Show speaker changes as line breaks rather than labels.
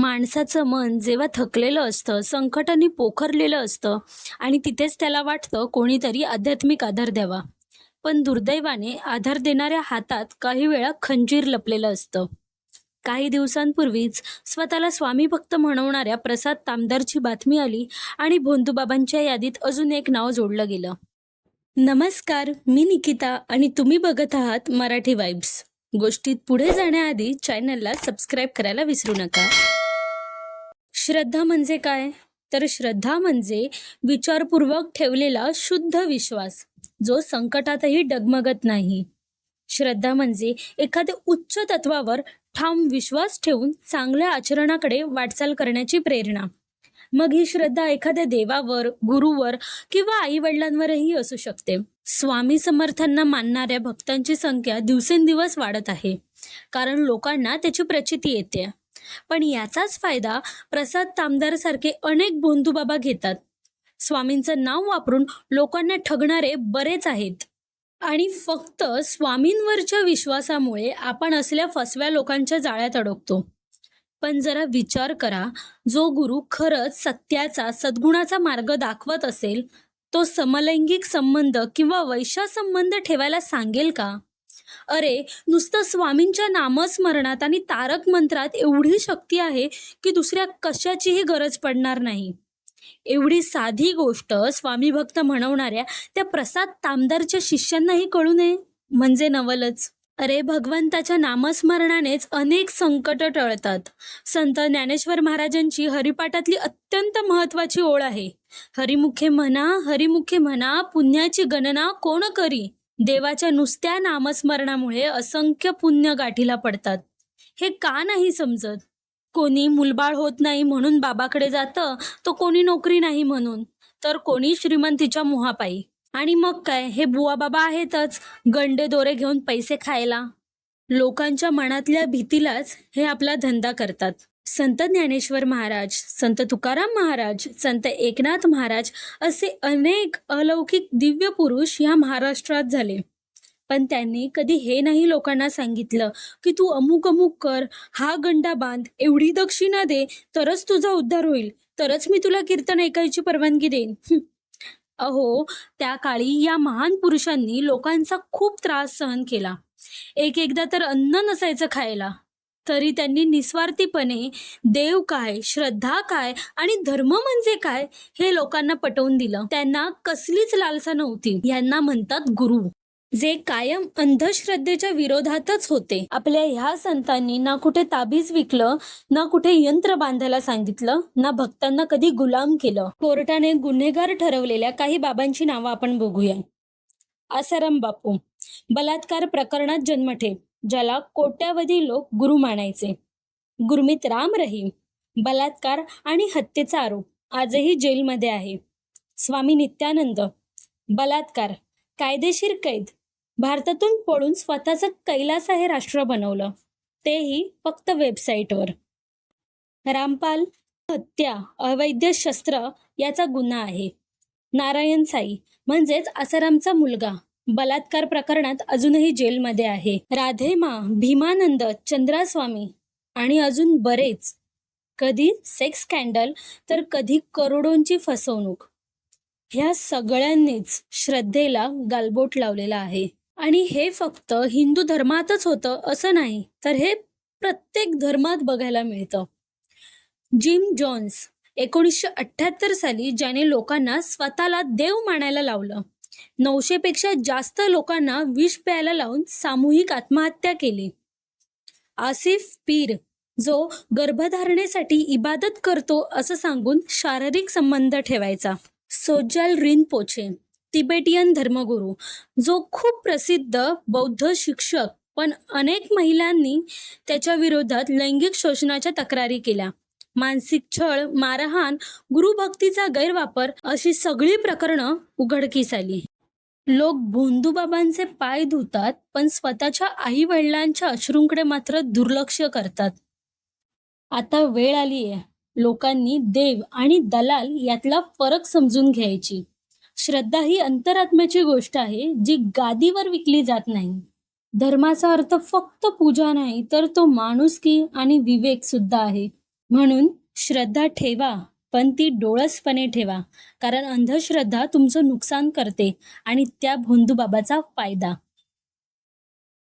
माणसाचं मन जेव्हा थकलेलं असतं संकटाने पोखरलेलं असतं आणि तिथेच त्याला वाटतं कोणीतरी आध्यात्मिक आधार द्यावा. पण दुर्दैवाने आधार देणाऱ्या हातात काही वेळा खंजीर लपलेलं असतं. काही दिवसांपूर्वीच स्वतःला स्वामी भक्त म्हणवणाऱ्या प्रसाद तामदारची बातमी आली आणि भोंदूबाबांच्या यादीत अजून एक नाव जोडलं गेलं. नमस्कार मी निकिता आणि तुम्ही बघत आहात मराठी वाईब्स. गोष्टीत पुढे जाण्याआधी चॅनलला सबस्क्राईब करायला विसरू नका. श्रद्धा म्हणजे काय? तर श्रद्धा म्हणजे विचारपूर्वक ठेवलेला शुद्ध विश्वास जो संकटातही डगमगत नाही. श्रद्धा म्हणजे एखाद्या उच्च तत्वावर ठाम विश्वास ठेवून चांगल्या आचरणाकडे वाटचाल करण्याची प्रेरणा. मग ही श्रद्धा एखाद्या देवावर गुरुवर किंवा आई वडिलांवरही असू शकते. स्वामी समर्थांना मानणाऱ्या भक्तांची संख्या दिवसेंदिवस वाढत आहे. कारण लोकांना त्याची प्रचिती येते. पण याचाच फायदा प्रसाद तामदार सारखे अनेक बोंधूबाबा घेतात. स्वामींचं नाव वापरून लोकांना ठगणारे बरेच आहेत. आणि फक्त स्वामींवरच्या विश्वासामुळे आपण असल्या फसव्या लोकांच्या जाळ्यात अडकतो. पण जरा विचार करा जो गुरु खरंच सत्याचा सद्गुणाचा मार्ग दाखवत असेल तो समलैंगिक संबंध किंवा वैशा संबंध ठेवायला सांगेल का? अरे नुसतं स्वामींच्या नामस्मरणात आणि तारक मंत्रात एवढी शक्ती आहे की दुसऱ्या कशाचीही गरज पडणार नाही. एवढी साधी गोष्ट स्वामी भक्त म्हणवणाऱ्या त्या प्रसाद तामदारच्या शिष्यांनाही कळू नये. म्हणजे नवलच. अरे भगवंताच्या नामस्मरणानेच अनेक संकट टळतात. संत ज्ञानेश्वर महाराजांची हरिपाठातली अत्यंत महत्वाची ओळ आहे. हरिमुखे म्हणा हरिमुखे म्हणा पुण्याची गणना कोण करी? देवाच्या नुसत्या नामस्मरणामुळे असंख्य पुण्य गाठीला पडतात. हे का नाही समजत? कोणी मुलबाळ होत नाही म्हणून बाबाकडे जातं तो कोणी नोकरी नाही म्हणून. तर कोणी श्रीमंतीच्या मोहापायी. आणि मग काय? हे बुवा बाबा आहेतच गंडे दोरे घेऊन पैसे खायला. लोकांच्या मनातल्या भीतीलाच हे आपला धंदा करतात. संत ज्ञानेश्वर महाराज संत तुकाराम महाराज संत एकनाथ महाराज असे अनेक अलौकिक दिव्य पुरुष या महाराष्ट्रात झाले. पण त्यांनी कधी हे नाही लोकांना सांगितलं की तू अमुक अमुक कर हा गंडा बांध एवढी दक्षिणा दे तरच तुझा उद्धार होईल तरच मी तुला कीर्तन ऐकायची परवानगी देईन. अहो त्या काळी या महान पुरुषांनी लोकांचा खूप त्रास सहन केला. एक एकदा तर अन्न नसायचं खायला. तरी त्यांनी निस्वार्थीपणे देव काय श्रद्धा काय आणि धर्म म्हणजे काय हे लोकांना पटवून दिलं. त्यांना कसलीच लालसा नव्हती. यांना म्हणतात गुरु. जे कायम अंधश्रद्धेच्या विरोधातच होते. आपल्या ह्या संतांनी ना कुठे ताबीज विकलं ना कुठे यंत्र बांधायला सांगितलं ना भक्तांना कधी गुलाम केलं. कोर्टाने गुन्हेगार ठरवलेल्या काही बाबांची नावं आपण बघूया. आसाराम बापू. बलात्कार प्रकरणात जन्मठेप ज्याला कोट्यावधी लोक गुरु मानायचे. गुरमीत राम रहीम बलात्कार आणि हत्येचा आरोप आजही जेलमध्ये आहे. स्वामी नित्यानंद बलात्कार कायदेशीर कैद भारतातून पळून स्वतःचं कैलास हे राष्ट्र बनवलं. तेही फक्त वेबसाईटवर. रामपाल हत्या अवैध शस्त्र याचा गुन्हा आहे. नारायण साई म्हणजेच आसारामचा मुलगा. बलात्कार प्रकरणात अजूनही जेलमध्ये आहे. राधेमा भीमानंद चंद्रास्वामी आणि अजून बरेच. कधी सेक्स स्कॅन्डल तर कधी करोडोंची फसवणूक. ह्या सगळ्यांनीच श्रद्धेला गालबोट लावलेला आहे. आणि हे फक्त हिंदू धर्मातच होतं असं नाही तर हे प्रत्येक धर्मात बघायला मिळतं. जिम जॉन्स एकोणीसशे अठ्ठ्याहत्तर साली ज्याने लोकांना स्वतःला देव मानायला लावलं. नऊशेपेक्षा जास्त लोकांना विष प्यायला लावून सामूहिक आत्महत्या केली. आसिफ पीर जो गर्भधारणेसाठी इबादत करतो असं सांगून शारीरिक संबंध ठेवायचा. सोजाल रिनपोछे तिबेटियन धर्मगुरू जो खूप प्रसिद्ध बौद्ध शिक्षक पण अनेक महिलांनी त्याच्या विरोधात लैंगिक शोषणाच्या तक्रारी केल्या. मानसिक छळ मारहाण गुरुभक्तीचा गैरवापर अशी सगळी प्रकरणं उघडकीस आली. लोक भोंदूबाबांचे पाय धुतात पण स्वतःच्या आई वडिलांच्या अश्रूंकडे मात्र दुर्लक्ष करतात. आता वेळ आली आहे लोकांनी देव आणि दलाल यातला फरक समजून घ्यायची. श्रद्धा ही अंतरात्म्याची गोष्ट आहे जी गादीवर विकली जात नाही. धर्माचा अर्थ फक्त पूजा नाही तर तो माणुसकी आणि विवेक सुद्धा आहे. म्हणून श्रद्धा ठेवा पण ती डोळसपणे ठेवा कारण अंधश्रद्धा तुमचं नुकसान करते आणि त्या भोंदूबाबाचा फायदा.